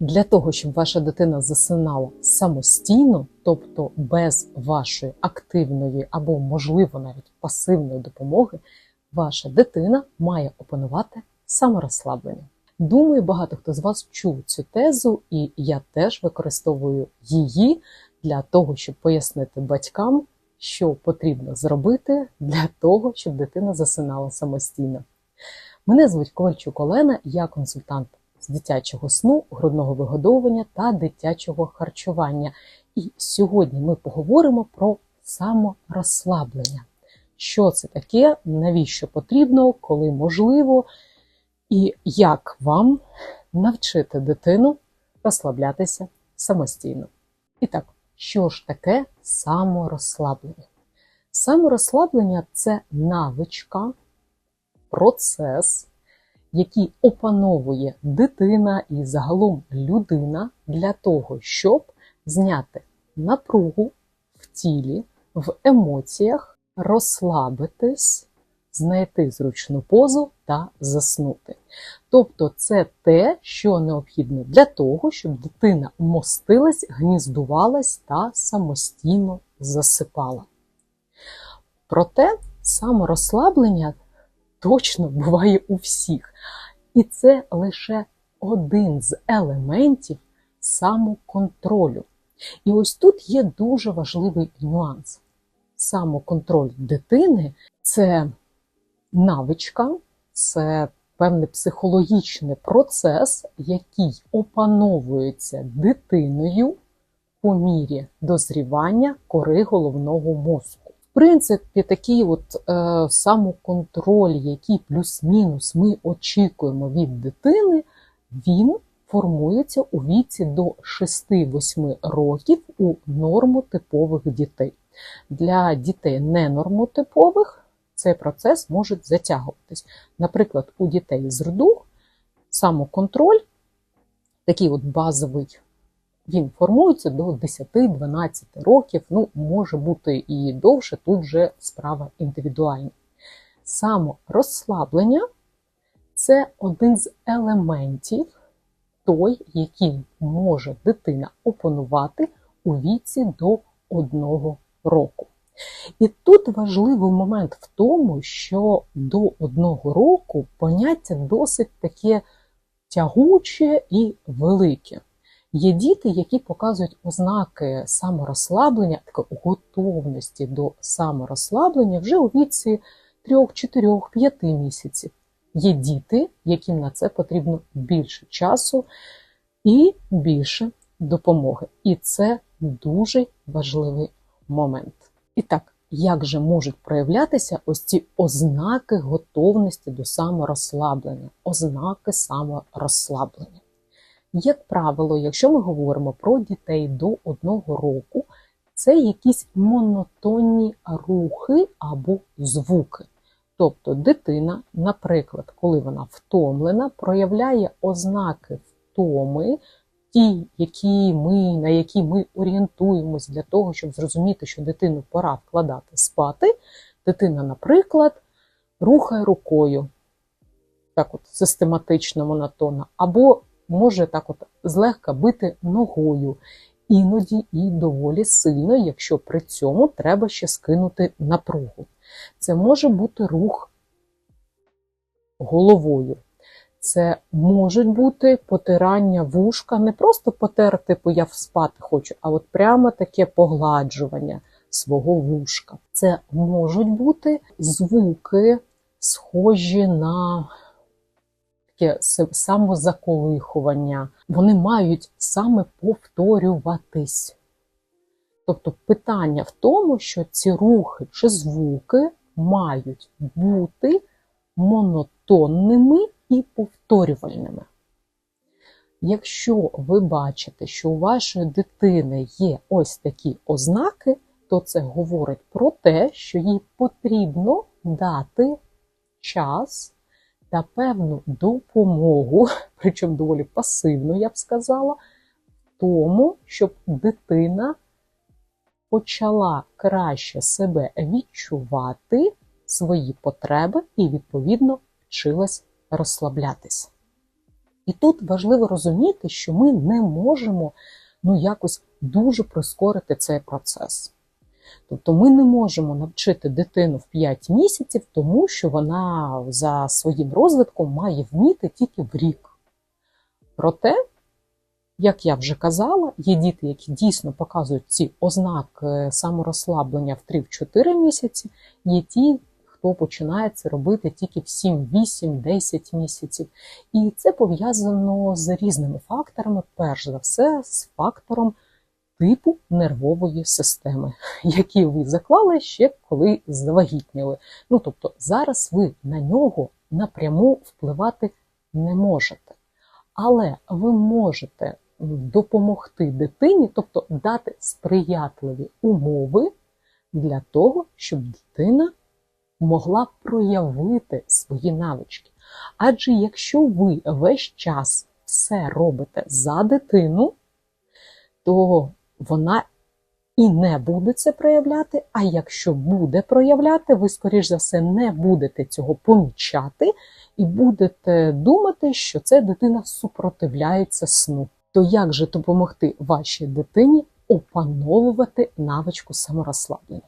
Для того, щоб ваша дитина засинала самостійно, тобто без вашої активної або, можливо, навіть пасивної допомоги, ваша дитина має опанувати саморозслаблення. Думаю, багато хто з вас чув цю тезу, і я теж використовую її для того, щоб пояснити батькам, що потрібно зробити для того, щоб дитина засинала самостійно. Мене звуть Ковальчук Олена, я консультант з дитячого сну, грудного вигодовування та дитячого харчування. І сьогодні ми поговоримо про саморозслаблення. Що це таке, навіщо потрібно, коли можливо, і як вам навчити дитину розслаблятися самостійно. І так, що ж таке саморозслаблення? Саморозслаблення це навичка, процес, який опановує дитина і загалом людина для того, щоб зняти напругу в тілі, в емоціях, розслабитись, знайти зручну позу та заснути. Тобто це те, що необхідно для того, щоб дитина мостилась, гніздувалась та самостійно засипала. Проте саморозслаблення точно буває у всіх. І це лише один з елементів самоконтролю. І ось тут є дуже важливий нюанс. Самоконтроль дитини це навичка, це певний психологічний процес, який опановується дитиною по мірі дозрівання кори головного мозку. Принципі, такий от е, самоконтроль, який плюс-мінус ми очікуємо від дитини, він формується у віці до 6-8 років у нормотипових дітей. Для дітей ненормотипових цей процес може затягуватись. Наприклад, у дітей з РДУ самоконтроль, такий от базовий, він формується до 10-12 років, ну, може бути і довше, тут вже справа індивідуальна. Саморозслаблення це один з елементів той, який може дитина опанувати у віці до одного року. І тут важливий момент в тому, що до одного року поняття досить таке тягуче і велике. Є діти, які показують ознаки саморозслаблення, готовності до саморозслаблення вже у віці 3, 4, 5 місяців. Є діти, яким на це потрібно більше часу і більше допомоги. І це дуже важливий момент. І так, як же можуть проявлятися ось ці ознаки готовності до саморозслаблення, ознаки саморозслаблення? Як правило, якщо ми говоримо про дітей до одного року, це якісь монотонні рухи або звуки. Тобто дитина, наприклад, коли вона втомлена, проявляє ознаки втоми, ті, які ми, на які ми орієнтуємось для того, щоб зрозуміти, що дитину пора вкладати спати, дитина, наприклад, рухає рукою, так от систематично монотонно, або може так от злегка бити ногою, іноді і доволі сильно, якщо при цьому треба ще скинути напругу. Це може бути рух головою. Це можуть бути потирання вушка, не просто потерти, типу я спати хочу, а от прямо таке погладжування свого вушка. Це можуть бути звуки, схожі на таке самозаколихування. Вони мають саме повторюватись. Тобто питання в тому, що ці рухи чи звуки мають бути монотонними і повторювальними. Якщо ви бачите, що у вашої дитини є ось такі ознаки, то це говорить про те, що їй потрібно дати час та певну допомогу, причому доволі пасивну, я б сказала, тому, щоб дитина почала краще себе відчувати, свої потреби і, відповідно, вчилась розслаблятись. І тут важливо розуміти, що ми не можемо ну, якось дуже прискорити цей процес. Тобто ми не можемо навчити дитину в 5 місяців, тому що вона за своїм розвитком має вміти тільки в рік. Проте, як я вже казала, є діти, які дійсно показують ці ознаки саморозслаблення в 3-4 місяці, є ті, хто починає це робити тільки в 7, 8, 10 місяців. І це пов'язано з різними факторами, перш за все, з фактором типу нервової системи, які ви заклали ще коли завагітніли. Ну тобто зараз ви на нього напряму впливати не можете. Але ви можете допомогти дитині, тобто дати сприятливі умови для того, щоб дитина могла проявити свої навички. Адже якщо ви весь час все робите за дитину, то вона і не буде це проявляти. А якщо буде проявляти, ви, скоріш за все, не будете цього помічати і будете думати, що це дитина супротивляється сну. То як же допомогти вашій дитині опановувати навичку саморозслаблення?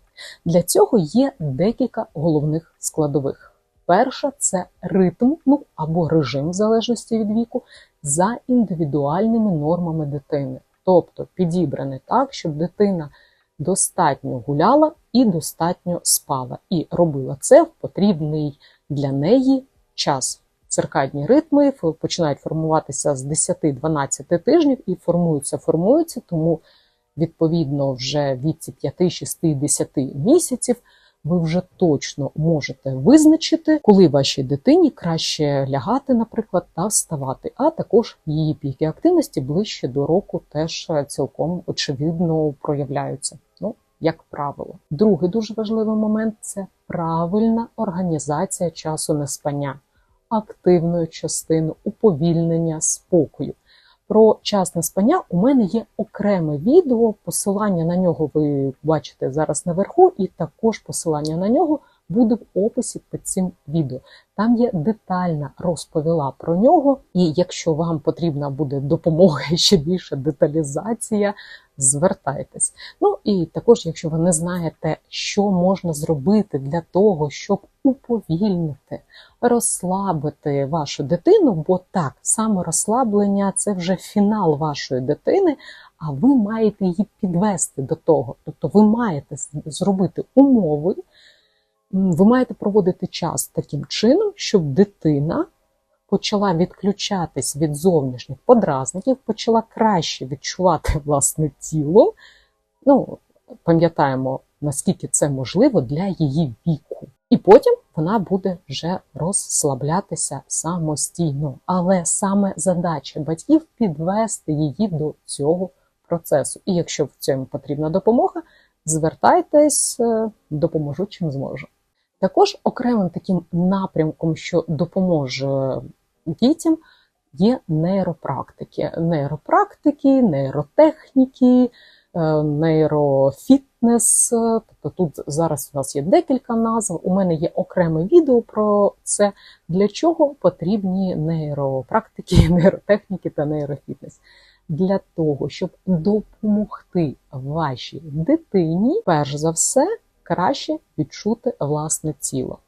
Для цього є декілька головних складових. Перша це ритм, ну або режим, в залежності від віку, за індивідуальними нормами дитини. Тобто підібраний так, щоб дитина достатньо гуляла і достатньо спала, і робила це в потрібний для неї час. Циркадні ритми починають формуватися з 10-12 тижнів і формуються, формуються, тому відповідно вже віці 5, 6, 10 місяців ви вже точно можете визначити, коли вашій дитині краще лягати, наприклад, та вставати, а також її піки активності ближче до року теж цілком очевидно проявляються. Ну, як правило, другий дуже важливий момент це правильна організація часу неспання, активної частини, уповільнення спокою. Про час спання. У мене є окреме відео, посилання на нього ви бачите зараз наверху, і також посилання на нього буде в описі під цим відео. Там є детальна розповіла про нього, і якщо вам потрібна буде допомога і ще більше деталізація, звертайтесь. Ну і також, якщо ви не знаєте, що можна зробити для того, щоб уповільнити, розслабити вашу дитину, бо так, саме розслаблення це вже фінал вашої дитини, а ви маєте її підвести до того. Тобто ви маєте зробити умови, ви маєте проводити час таким чином, щоб дитина почала відключатись від зовнішніх подразників, почала краще відчувати власне тіло. Ну, пам'ятаємо, наскільки це можливо для її віку. І потім вона буде вже розслаблятися самостійно. Але саме задача батьків підвести її до цього процесу. І якщо в цьому потрібна допомога, звертайтесь, е, допоможу чим зможу. Також окремим таким напрямком, що допоможе дітям, є нейропрактики. Нейропрактики, нейротехніки, е, нейрофітнес. Тобто тут зараз у нас є декілька назв. У мене є окреме відео про це, для чого потрібні нейропрактики, нейротехніки та нейрофітнес. Для того, щоб допомогти вашій дитині, перш за все, краще відчути власне тіло.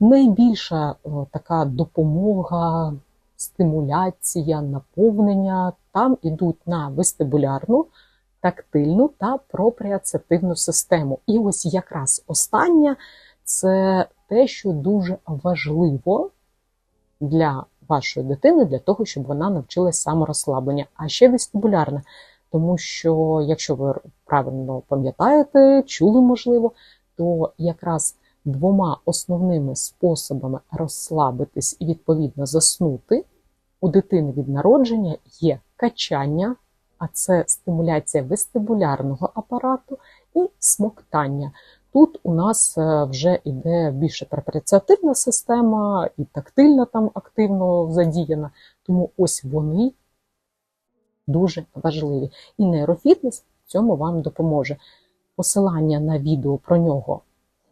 Найбільша така допомога, стимуляція, наповнення там ідуть на вестибулярну, тактильну та пропріоцептивну систему. І ось якраз остання це те, що дуже важливо для вашої дитини, для того, щоб вона навчилась саморозслаблення. А ще вестибулярна. Тому що, якщо ви правильно пам'ятаєте, чули можливо, то якраз двома основними способами розслабитись і відповідно заснути у дитини від народження є качання, а це стимуляція вестибулярного апарату, і смоктання. Тут у нас е, вже йде більше препарацептивна система, і тактильна там активно задіяна, тому ось вони дуже важливі. І нейрофітнес в цьому вам допоможе. Посилання на відео про нього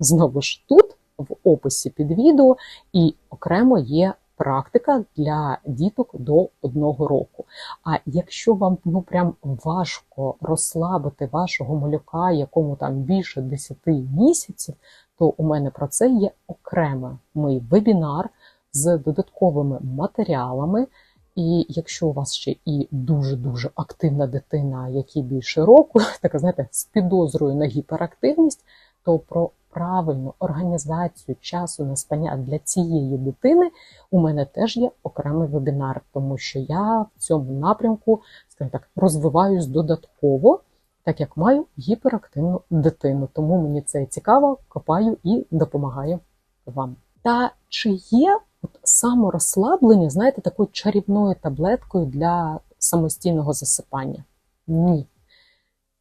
знову ж тут, в описі під відео, і окремо є практика для діток до одного року. А якщо вам ну прям важко розслабити вашого малюка, якому там більше 10 місяців, то у мене про це є окремий мій вебінар з додатковими матеріалами. І якщо у вас ще і дуже-дуже активна дитина, якій більше року, така знаєте, з підозрою на гіперактивність, то про правильну організацію часу на спання для цієї дитини у мене теж є окремий вебінар, тому що я в цьому напрямку, скажімо так, розвиваюсь додатково, так як маю гіперактивну дитину. Тому мені це цікаво, копаю і допомагаю вам. Та чи є от саморозслаблення, знаєте, такою чарівною таблеткою для самостійного засипання? Ні.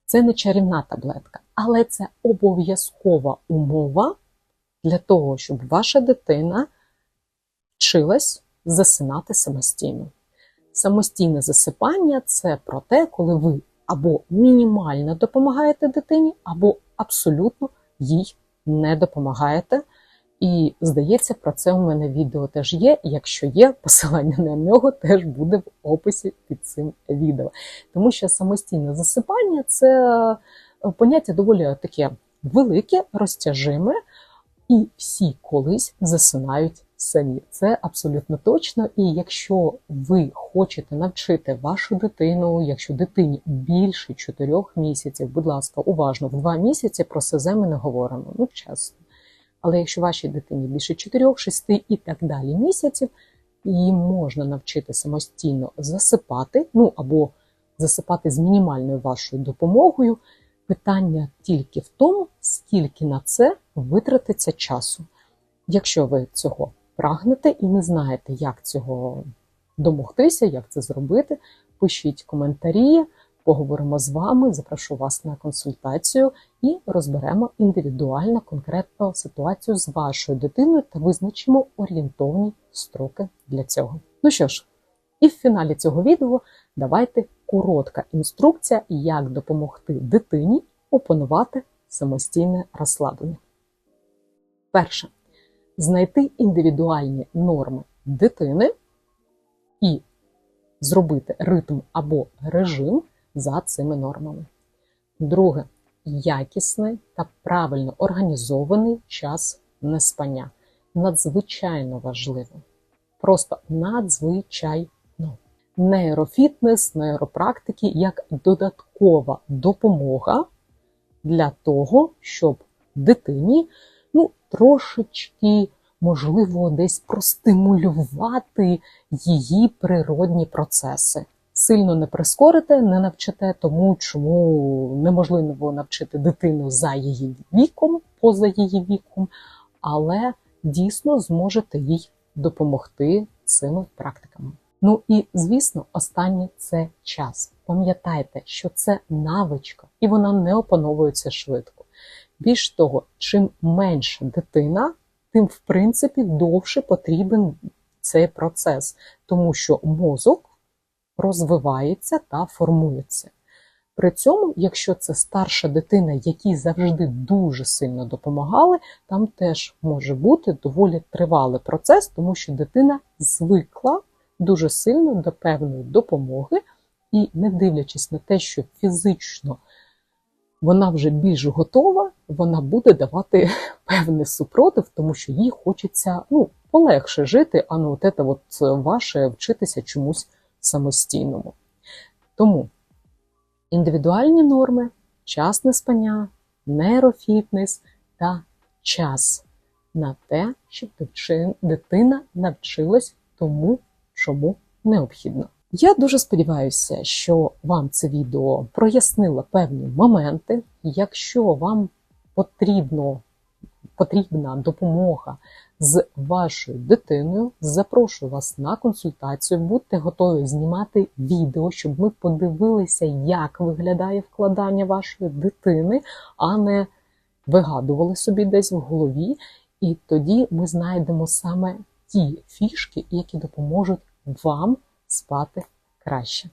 Це не чарівна таблетка, але це обов'язкова умова для того, щоб ваша дитина вчилась засинати самостійно. Самостійне засипання це про те, коли ви або мінімально допомагаєте дитині, або абсолютно їй не допомагаєте. І здається, про це у мене відео теж є. Якщо є, посилання на нього теж буде в описі під цим відео. Тому що самостійне засипання це е, поняття доволі таке велике, розтяжиме, і всі колись засинають самі. Це абсолютно точно. І якщо ви хочете навчити вашу дитину, якщо дитині більше 4 місяців, будь ласка, уважно, в 2 місяці про СЗ ми не говоримо, ну чесно. Але якщо вашій дитині більше 4, 6 і так далі місяців, її можна навчити самостійно засипати, ну або засипати з мінімальною вашою допомогою. Питання тільки в тому, скільки на це витратиться часу. Якщо ви цього прагнете і не знаєте, як цього домогтися, як це зробити, пишіть коментарі поговоримо з вами, запрошу вас на консультацію і розберемо індивідуально конкретну ситуацію з вашою дитиною та визначимо орієнтовні строки для цього. Ну що ж, і в фіналі цього відео давайте коротка інструкція, як допомогти дитині опанувати самостійне розслаблення. Перше. Знайти індивідуальні норми дитини і зробити ритм або режим, за цими нормами. Друге якісний та правильно організований час неспання. Надзвичайно важливо. Просто надзвичайно. Нейрофітнес, нейропрактики як додаткова допомога для того, щоб дитині ну, трошечки, можливо, десь простимулювати її природні процеси сильно не прискорите, не навчите, тому чому неможливо навчити дитину за її віком, поза її віком, але дійсно зможете їй допомогти цими практиками. Ну і звісно, останнє це час. Пам'ятайте, що це навичка, і вона не опановується швидко. Більш того, чим менша дитина, тим в принципі довше потрібен цей процес, тому що мозок розвивається та формується. При цьому, якщо це старша дитина, якій завжди дуже сильно допомагали, там теж може бути доволі тривалий процес, тому що дитина звикла дуже сильно до певної допомоги, і, не дивлячись на те, що фізично вона вже більш готова, вона буде давати певний супротив, тому що їй хочеться ну, полегше жити, а не от це от ваше вчитися чомусь самостійному. Тому індивідуальні норми, часне спання, нейрофітнес та час на те, щоб дитина навчилась тому, чому необхідно. Я дуже сподіваюся, що вам це відео прояснило певні моменти. Якщо вам потрібно, потрібна допомога з вашою дитиною. Запрошую вас на консультацію. Будьте готові знімати відео, щоб ми подивилися, як виглядає вкладання вашої дитини, а не вигадували собі десь в голові. І тоді ми знайдемо саме ті фішки, які допоможуть вам спати краще.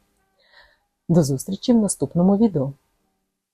До зустрічі в наступному відео.